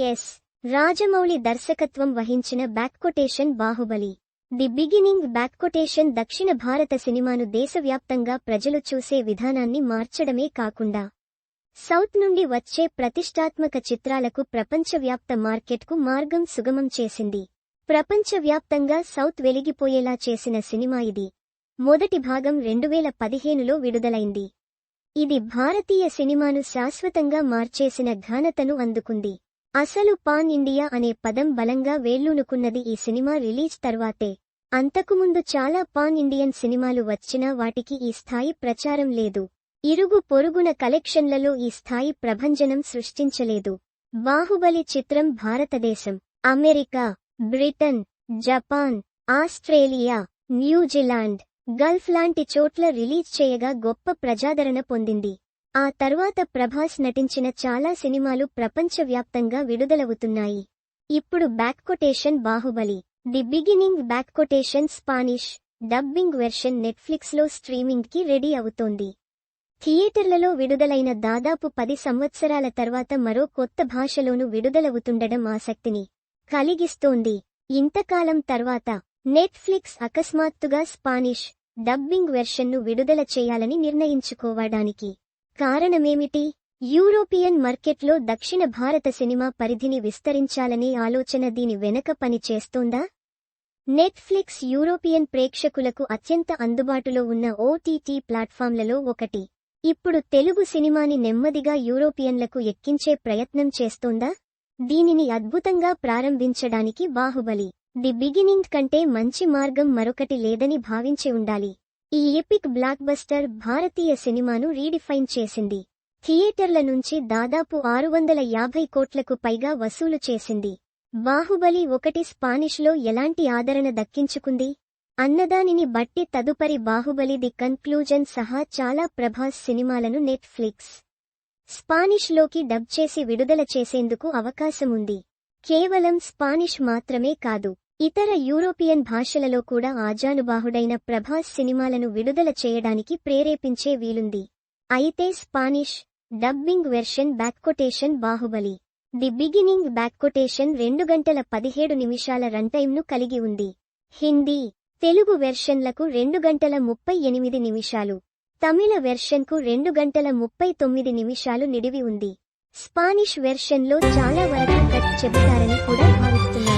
Yes Rajamouli దర్శకత్వం వహించిన back quotation Baahubali. The beginning back quotation దక్షిణ భారత సినిమాను దేశవ్యాప్తంగా ప్రజలు చూసే విధానాన్ని మార్చడమే కాకుండా సౌత్ నుండి వచ్చే ప్రతిష్టాత్మక చిత్రాలకు ప్రపంచవ్యాప్త మార్కెట్కు మార్గం సుగమం చేసింది. ప్రపంచవ్యాప్తంగా సౌత్ వెలిగిపోయేలా చేసిన సినిమా ఇది. మొదటి భాగం రెండువేల పదిహేనులో విడుదలైంది. ఇది భారతీయ సినిమాను శాశ్వతంగా మార్చేసిన ఘనతను అందుకుంది. అసలు పాన్ ఇండియా అనే పదం బలంగా వేళ్ళూనుకున్నది ఈ సినిమా రిలీజ్ తర్వాతే. అంతకుముందు చాలా పాన్ ఇండియన్ సినిమాలు వచ్చినా వాటికి ఈ స్థాయి ప్రచారం లేదు. ఇరుగు పొరుగున కలెక్షన్లలో ఈ స్థాయి ప్రభంజనం సృష్టించలేదు. బాహుబలి చిత్రం భారతదేశం America Britain Japan Australia New Zealand Gulf లాంటి చోట్ల రిలీజ్ చేయగా గొప్ప ప్రజాదరణ పొందింది. ఆ తర్వాత ప్రభాస్ నటించిన చాలా సినిమాలు ప్రపంచవ్యాప్తంగా విడుదలవుతున్నాయి. ఇప్పుడు back quotation Baahubali. The beginning back quotation Spanish dubbing version నెట్ఫ్లిక్స్లో స్ట్రీమింగ్కి రెడీ అవుతోంది. థియేటర్లలో విడుదలైన దాదాపు పది సంవత్సరాల తర్వాత మరో కొత్త భాషలోనూ విడుదలవుతుండడం ఆసక్తిని కలిగిస్తోంది. ఇంతకాలం తర్వాత నెట్ఫ్లిక్స్ అకస్మాత్తుగా స్పానిష్ డబ్బింగ్ వెర్షన్ను విడుదల చేయాలని నిర్ణయించుకోవడానికి కారణమేమిటి? యూరోపియన్ మార్కెట్లో దక్షిణ భారత సినిమా పరిధిని విస్తరించాలనే ఆలోచన దీని వెనక పని చేస్తోందా? నెట్ఫ్లిక్స్ యూరోపియన్ ప్రేక్షకులకు అత్యంత అందుబాటులో ఉన్న ఓటీటీ ప్లాట్ఫామ్లలో ఒకటి. ఇప్పుడు తెలుగు సినిమాని నెమ్మదిగా యూరోపియన్లకు ఎక్కించే ప్రయత్నం చేస్తోందా? దీనిని అద్భుతంగా ప్రారంభించడానికి బాహుబలి ది బిగినింగ్ కంటే మంచి మార్గం మరొకటి లేదని భావించి ఉండాలి. ఈ ఎపిక్ బ్లాక్బస్టర్ భారతీయ సినిమాను రీడిఫైన్ చేసింది. థియేటర్ల నుంచి దాదాపు ఆరు వందల యాభై కోట్లకు పైగా వసూలు చేసింది. బాహుబలి ఒకటి స్పానిష్లో ఎలాంటి ఆదరణ దక్కించుకుంది? అన్నదానిని బట్టి తదుపరి బాహుబలి ది కన్క్లూజన్ సహా చాలా ప్రభాస్ సినిమాలను నెట్ఫ్లిక్స్ స్పానిష్లోకి డబ్ చేసి విడుదల చేసేందుకు అవకాశముంది. కేవలం స్పానిష్ మాత్రమే కాదు ఇతర యూరోపియన్ భాషలలో కూడా ఆజానుబాహుడైన ప్రభాస్ సినిమాలను విడుదల చేయడానికి ప్రేరేపించే వీలుంది. అయితే Spanish dubbing version back quotation Baahubali. The beginning back quotation రెండు గంటల పదిహేడు నిమిషాల రన్టైమ్ను కలిగి ఉంది. హిందీ తెలుగు వెర్షన్లకు రెండు గంటల ముప్పై ఎనిమిది నిమిషాలు. తమిళ వెర్షన్కు రెండు గంటల ముప్పై తొమ్మిది నిమిషాలు నిడివి ఉంది. స్పానిష్ వెర్షన్లో చాలా వరకు కట్ చెబుతారని కూడా భావిస్తున్నారు